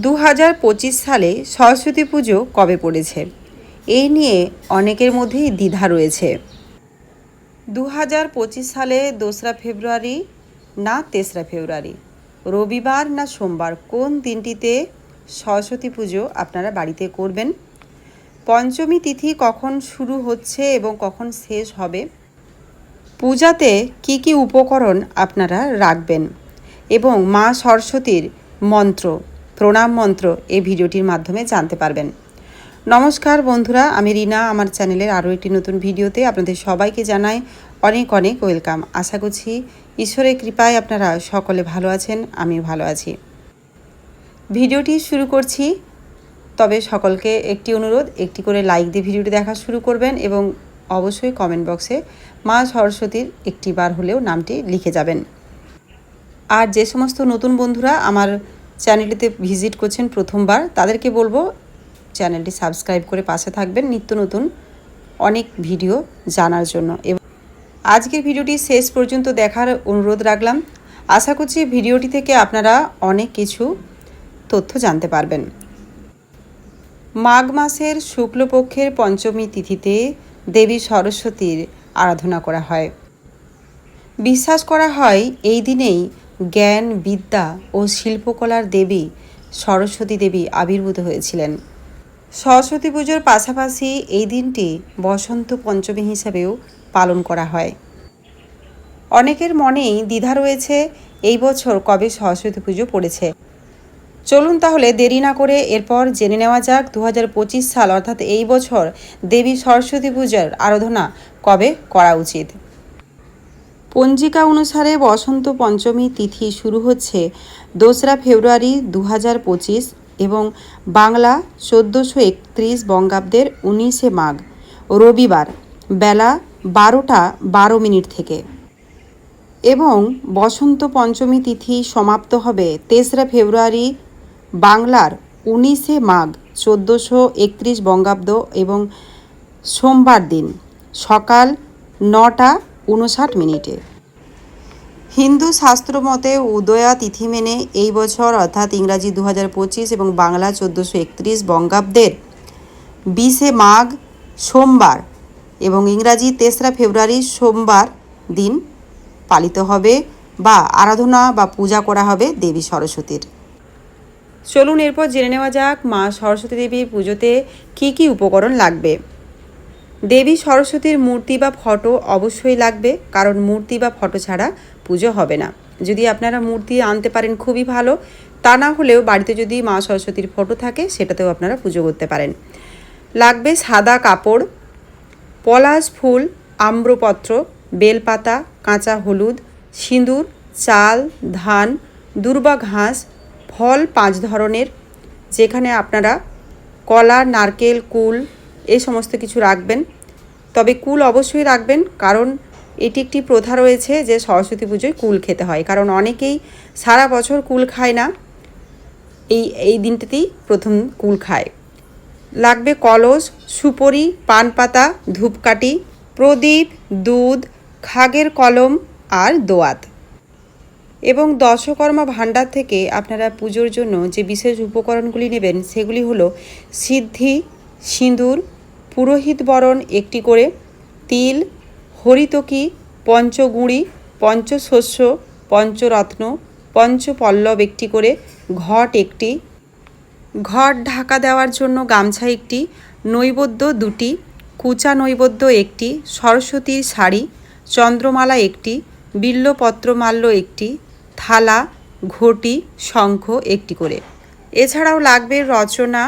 দু হাজার পঁচিশ সালে সরস্বতী পুজো কবে পড়েছে? এই নিয়ে অনেকের মধ্যেই দ্বিধা রয়েছে। দু হাজার পঁচিশ সালে দোসরা ফেব্রুয়ারি না তেসরা ফেব্রুয়ারি? রবিবার না সোমবার? কোন দিনটিতে সরস্বতী পুজো আপনারা বাড়িতে করবেন? পঞ্চমী তিথি কখন শুরু হচ্ছে এবং কখন শেষ হবে? পূজাতে কি কি উপকরণ আপনারা রাখবেন? এবং মা সরস্বতীর মন্ত্র প্রণাম মন্ত্র এই ভিডিওটির মাধ্যমে জানতে পারবেন। নমস্কার বন্ধুরা, আমি রিনা, আমার চ্যানেলের আরও একটি নতুন ভিডিওতে আপনাদের সবাইকে জানাই অনেক অনেক ওয়েলকাম। আশা করছি ঈশ্বরের কৃপায় আপনারা সকলে ভালো আছেন, আমিও ভালো আছি। ভিডিওটি শুরু করছি, তবে সকলকে একটি অনুরোধ, একটি করে লাইক দিয়ে ভিডিওটি দেখা শুরু করবেন এবং অবশ্যই কমেন্ট বক্সে মা সরস্বতীর একটি বার হলেও নামটি লিখে যাবেন। আর যে সমস্ত নতুন বন্ধুরা আমার চ্যানেলটিতে ভিজিট করছেন প্রথমবার, তাদেরকে বলব চ্যানেলটি সাবস্ক্রাইব করে পাশে থাকবেন নিত্য নতুন অনেক ভিডিও জানার জন্য। এবং আজকের ভিডিওটি শেষ পর্যন্ত দেখার অনুরোধ রাখলাম। আশা করছি ভিডিওটি থেকে আপনারা অনেক কিছু তথ্য জানতে পারবেন। মাঘ মাসের শুক্লপক্ষের পঞ্চমী তিথিতে দেবী সরস্বতীর আরাধনা করা হয়। বিশ্বাস করা হয় এই দিনেই জ্ঞান, বিদ্যা ও শিল্পকলার দেবী সরস্বতী দেবী আবির্ভূত হয়েছিলেন। সরস্বতী পুজোর পাশাপাশি এই দিনটি বসন্ত পঞ্চমী হিসাবেও পালন করা হয়। অনেকের মনেই দ্বিধা রয়েছে, এই বছর কবে সরস্বতী পুজো পড়েছে। চলুন তাহলে দেরি না করে এরপর জেনে নেওয়া যাক দু হাজার পঁচিশ সাল, অর্থাৎ এই বছর দেবী সরস্বতী পূজার আরাধনা কবে করা উচিত। পঞ্জিকা অনুসারে বসন্ত পঞ্চমী তিথি শুরু হচ্ছে দোসরা ফেব্রুয়ারি দু হাজার পঁচিশ এবং বাংলা চোদ্দোশো একত্রিশ বঙ্গাব্দের উনিশে মাঘ, রবিবার বেলা বারোটা বারো মিনিট থেকে। এবং বসন্ত পঞ্চমী তিথি সমাপ্ত হবে তেসরা ফেব্রুয়ারি বাংলার উনিশে মাঘ, চোদ্দোশো একত্রিশ বঙ্গাব্দ এবং সোমবার দিন সকাল নটা উনষাট মিনিটে। হিন্দু শাস্ত্র মতে উদয়া তিথি মেনে এই বছর, অর্থাৎ ইংরাজি দু হাজার পঁচিশ এবং বাংলা চোদ্দোশো একত্রিশ বঙ্গাব্দের বিশে মাঘ সোমবার এবং ইংরাজি তেসরা ফেব্রুয়ারি সোমবার দিন পালিত হবে বা আরাধনা বা পূজা করা হবে দেবী সরস্বতীর। চলুন এরপর জেনে নেওয়া যাক মা সরস্বতী দেবীর পুজোতে কি কি উপকরণ লাগবে। দেবী সরস্বতীর মূর্তি বা ফটো অবশ্যই লাগবে, কারণ মূর্তি বা ফটো ছাড়া পুজো হবে না। যদি আপনারা মূর্তি আনতে পারেন খুবই ভালো, তা না হলেও বাড়িতে যদি মা সরস্বতীর ফটো থাকে, সেটাতেও আপনারা পুজো করতে পারেন। লাগবে সাদা কাপড়, পলাশ ফুল, আম্রপত্র, বেলপাতা, কাঁচা হলুদ, সিঁদুর, চাল, ধান, দুর্বা ঘাস, ফল পাঁচ ধরনের, যেখানে আপনারা কলা, নারকেল, কুল এই সমস্ত কিছু রাখবেন। তবে কুল অবশ্যই রাখবেন, কারণ এটি একটি প্রথা রয়েছে যে সরস্বতী পুজোয় কুল খেতে হয়। কারণ অনেকেই সারা বছর কুল খায় না। এই এই দিনটাতেই প্রথম কুল খায়। লাগবে কলস, সুপরি পান পাতা ধূপকাঠি, প্রদীপ, দুধ, খাগের কলম আর দোয়াত। এবং দশকর্মা ভাণ্ডার থেকে আপনারা পুজোর জন্য যে বিশেষ উপকরণগুলি নেবেন, সেগুলি হলো সিদ্ধি, সিঁদুর, পুরোহিত বরণ একটি করে, তিল হরিতকি পঞ্চগুঁড়ি, পঞ্চশস্য, পঞ্চরত্ন, পঞ্চপল্লব একটি করে ঘট একটি। ঘট ঢাকা দেওয়ার জন্য গামছা একটি, নৈবেদ্য দুটি, কুচা নৈবেদ্য একটি, সরস্বতীর শাড়ি, চন্দ্রমালা একটি, বিল্লপত্রমাল্য একটি, থালা, ঘটি, শঙ্খ একটি করে। এছাড়াও লাগবে রচনা,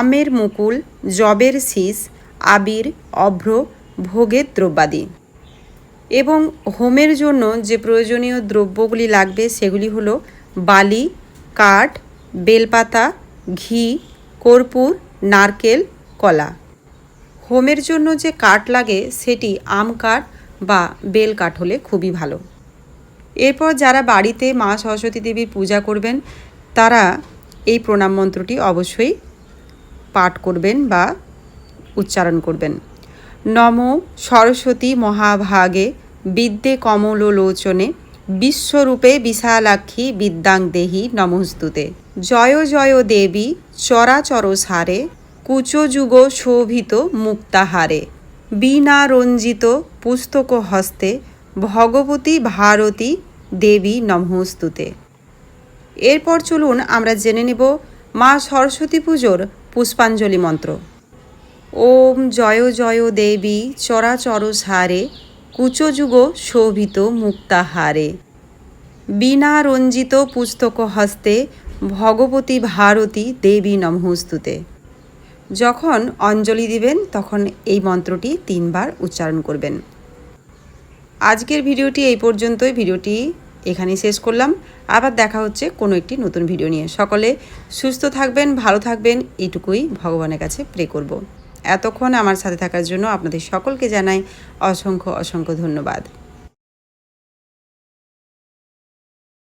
আমের মুকুল, জবের শীষ, আবির, অভ্র, ভোগের দ্রব্যাদি। এবং হোমের জন্য যে প্রয়োজনীয় দ্রব্যগুলি লাগবে সেগুলি হলো বালি, কাঠ, বেলপাতা, ঘি, কর্পূর, নারকেল, কলা। হোমের জন্য যে কাঠ লাগে সেটি আম কাঠ বা বেল কাঠ হলে খুবই ভালো। এরপর যারা বাড়িতে মা সরস্বতী দেবীর পূজা করবেন, তারা এই প্রণাম মন্ত্রটি অবশ্যই পাঠ করবেন বা উচ্চারণ করবেন। নম সরস্বতী মহাভাগে বিদ্যে কমল লোচনে বিশ্বরূপে বিশালাক্ষী বিদ্যাং দেহি নমস্তুতে। জয় জয় দেবী, চরাচর সারে কুচযুগ শোভিত মুক্তাহারে। বীণা রঞ্জিত পুস্তক হস্তে, ভগবতী ভারতী দেবী নমস্তুতে। এরপর চলুন আমরা জেনে নেব মা সরস্বতী পুজোর পুষ্পাঞ্জলি মন্ত্র। ওম জয় জয় দেবী, চরাচর সারে কুচযুগ শোভিত মুক্তাহারে। বিনা রঞ্জিত পুস্তক হস্তে ভগবতী ভারতী দেবী নমস্তুতে। যখন অঞ্জলি দিবেন, তখন এই মন্ত্রটি তিনবার উচ্চারণ করবেন। আজকের ভিডিওটি এই পর্যন্তই। ভিডিওটি এখানেই শেষ করলাম। আবার দেখা হচ্ছে কোনো একটি নতুন ভিডিও নিয়ে। সকলে সুস্থ থাকবেন, ভালো থাকবেন এটুকুই ভগবানের কাছে প্রে করব। এতক্ষণ আমার সাথে থাকার জন্য আপনাদের সকলকে জানাই অসংখ্য অসংখ্য ধন্যবাদ।